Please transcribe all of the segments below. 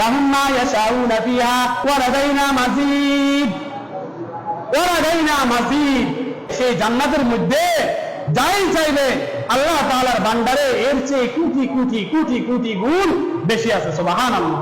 লাহুম মা ইয়াশাউনা লাদাইনা মাজিদ ওয়া লাদাইনা মাজিদ সেই জান্নাতের মধ্যে যাই চাইবে, আল্লাহ তাআলার ভান্ডারে এর চেয়ে কোটি কোটি কোটি কোটি গুণ বেশি আছে, সুবহানাল্লাহ।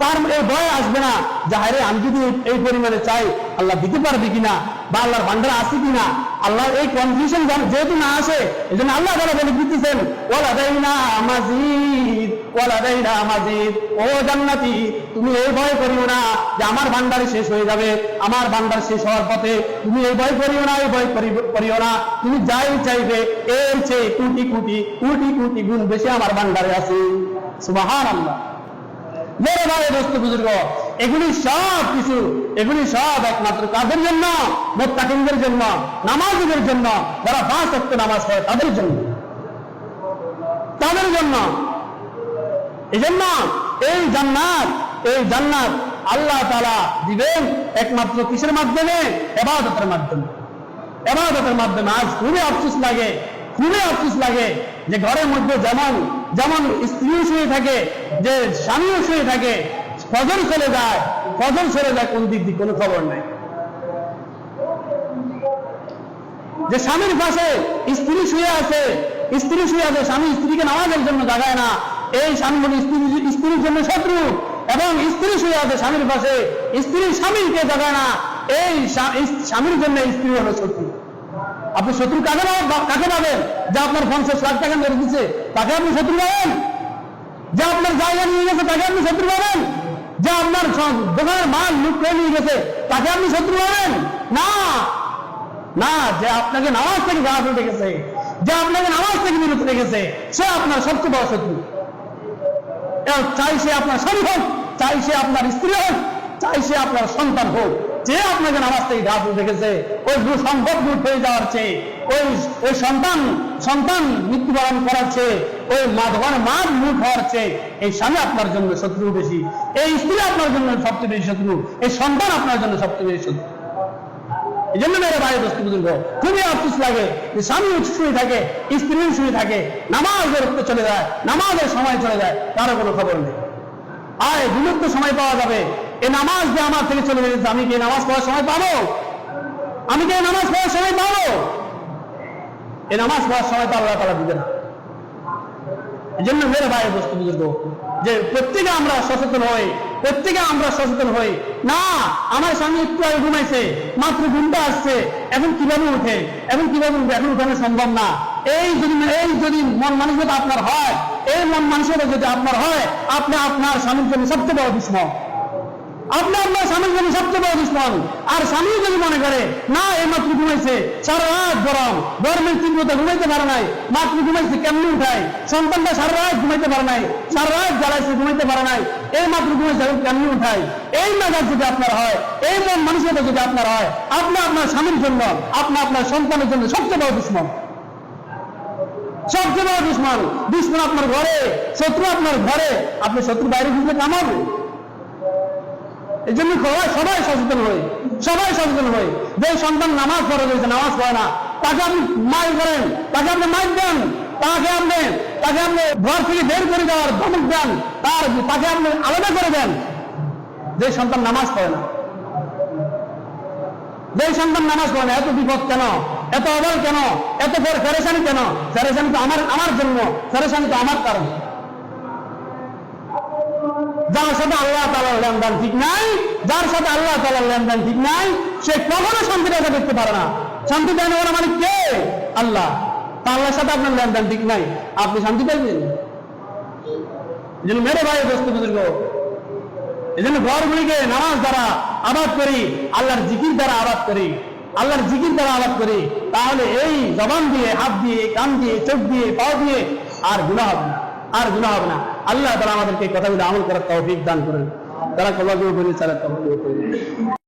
তার এই ভয় আসবে না যে হায়রে আমি যদি এই পরিমাণে চাই, আল্লাহ দিতে পারবে কিনা? বা আল্লাহর ভান্ডার আছে কিনা? আল্লাহ এই কনফিউশন যেহেতু না আসে এই জন্য আল্লাহ তালা বলে দিতেছেন ওলা দেয়না মাজিদ ওলা দেয়না মাজিদ, ও জান্নাতি, তুমি এই ভয় করিও না যে আমার ভান্ডার শেষ হয়ে যাবে, আমার ভান্ডার শেষ হওয়ার পথে তুমি এই ভয় করিও না, এই ভয় করিও না। তুমি যাই চাইবে, এর চেয়ে কোটি কোটি কোটি কোটি গুণ বেশি আমার ভান্ডারে আছে। সুবাহান আল্লাহ মেরে ভাই, দোস্ত বুজুর্গ এগুলি সব কিছু, এগুলি সব একমাত্র কাদের জন্য? মোত্তাকিমদের জন্য, নামাজিদের জন্য, যারা পাঁচ অক্ট নামাজ পড়ে তাদের জন্য। তাদের জন্য। এই জন্য এই জান্নাত এই জান্নাত আল্লাহ তালা দিবেন একমাত্র কিসের মাধ্যমে? এবাদতের মাধ্যমে। এবাদতের মাধ্যমে। আজ খুবই আফসোস লাগে, খুবই আফসোস লাগে যে ঘরের মধ্যে যেমন যেমন স্ত্রীও শুয়ে থাকে, যে স্বামীও শুয়ে থাকে ফজর চলে যায়? ফজল চলে যায় কোন দিক দিয়ে? কোনো খবর নাই। যে স্বামীর পাশে স্ত্রী শুয়ে আছে, স্ত্রী শুয়ে আছে, স্বামী স্ত্রীকে নামাজের জন্য জাগায় না। এই স্বামী বলে, স্ত্রী, স্ত্রীর জন্য শত্রু এবং স্ত্রী শুয়ে আছে স্বামীর পাশে, স্ত্রী স্বামীকে জাগায় না। এই স্বামীর জন্য স্ত্রী হলো শত্রু। আপনি শত্রু কাকে কাকে পাবেন যে আপনার পঞ্চাশ লাখ টাকা মেরে দিচ্ছে, তাকে আপনি শত্রু পাবেন যে আপনার জায়গা নিয়ে গেছে, তাকে আপনি শত্রু পাবেন যে আপনার দোকানের মাল লুট নিয়ে গেছে, তাকে আপনি শত্রু পাবেন না। না, যে আপনাকে নামাজ থেকে গাফিল রেখেছে যে আপনাকে নামাজ থেকে বিরত রেখেছে সে আপনার সবচেয়ে বড় শত্রু। চাই সে আপনার স্বামী হোক, চাই সে আপনার স্ত্রী হোক, চাই সে আপনার সন্তান হোক, যে আপনাকে নামাজ থেকে গাফিল রেখেছে ওই লুট হয়ে যাওয়ার চেয়ে ওই ওই সন্তান সন্তান মৃত্যুবরণ করার চেয়ে ওই মা দোকানে মা লুট হওয়ার এই স্বামী আপনার জন্য শত্রু বেশি, এই স্ত্রী আপনার জন্য সবচেয়ে বেশি শত্রু, এই সন্তান আপনার জন্য সবচেয়ে বেশি শত্রু। এই জন্য মেরে ভাই দোস্ত বুজুর্গ খুবই আফসোস লাগে যে স্বামী শুয়ে থাকে, স্ত্রী শুয়ে থাকে, নামাজের উত্তর চলে যায়, নামাজের সময় চলে যায় তারও কোনো খবর নেই। আয়, বিলুপ্ত সময় পাওয়া যাবে। এই নামাজ যে আমার থেকে চলে গেছে, আমি কি নামাজ পড়ার সময় পাবো? আমি কি নামাজ পড়ার সময় পাবো? এই নামাজ পড়ার সময় তো আল্লাহ তালা দিবে না। এই জন্য মেরে ভাই বস্তু বুজুর্গ, যে প্রত্যেকে আমরা সচেতন হই, প্রত্যেকে আমরা সচেতন হই। না, আমার স্বামী একটু আগে ঘুমাইছে, মাত্র ঘুমটা আসছে, এখন কীভাবে উঠে, এখন কীভাবে উঠে এখন উঠানো সম্ভব না। এই যদি এই যদি মন মানসিকতা আপনার হয়, এই মন মানসিকতা যদি আপনার হয়, আপনি আপনার স্বামীর জন্য সবচেয়ে বড় দুশ্মন। আপনি আপনার সবচেয়ে বড় দুশ্মন। আর স্বামী যদি মনে করে, না, এই ঘুমাইছে, সারা রাত গরম, গরমের তীব্রতা ঘুমাইতে পারে নাই, মাত্র ঘুমাইছে কেমনি উঠায়? সন্তানটা সারা রাত ঘুমাইতে পারে নাই, সারা রাত জ্বালাইছে, ঘুমাইতে পারে নাই, এই ঘুমাইছে কেমনি উঠায়? এই মেজাজ যদি আপনার হয়, এই মন মানুষের যদি আপনার হয়, আপনি আপনার স্বামীর জন্য, আপনি আপনার সন্তানের জন্য সবচেয়ে বড় দুশ্মন। সবচেয়ে বড় দুশ্মন। দুশ্মন আপনার ঘরে, শত্রু আপনার ঘরে, আপনি শত্রু বাইরে ঘুরলে কামাবে। এই জন্য সবাই সচেতন সবাই সচেতন যে সন্তান নামাজ পড়ে রয়েছে নামাজ পড়ে না, তাকে আপনি মাইল করেন, তাকে আপনি দেন, তাকে আপনি তাকে আপনি ঘর থেকে বের করে দেওয়ার ধমক দেন, তার, তাকে আপনি আলাদা করে দেন। যে সন্তান নামাজ পড়ে না। যে সন্তান নামাজ পড়ে না, এত বিপদ কেন? এত অবল কেন? এত ফেরেশানি কেন? ফেরেশানি তো আমার আমার জন্য। ফেরেশানি তো আমার কারণ। যার সাথে আল্লাহ তালার লেনদেন ঠিক নাই, যার সাথে আল্লাহ তালার লেনদেন ঠিক নাই, সে কখনো শান্তি রেখা দেখতে পারে না। শান্তি দেয় না মানে কে? আল্লাহ। তা আল্লাহর সাথে আপনার লেনদেন ঠিক নাই। আপনি শান্তি পাইবেন? মেরে ভাই বস্তু বুজুর্গ। এই জন্য ঘরগুলিকে নামাজ দ্বারা আবাদ করি, আল্লাহর জিকির দ্বারা আবাদ করি, আল্লাহর জিকির দ্বারা আবাদ করি, তাহলে এই জবান দিয়ে, হাত দিয়ে, কান দিয়ে, চোখ দিয়ে, পাও দিয়ে আর গুণা হবে না। আর গুণা হবে না। আল্লাহ তারা আমাদেরকে কথাগুলো আমল করার তৌফিক দান করেন। তারা কবাগুলো বলে তারা করেন।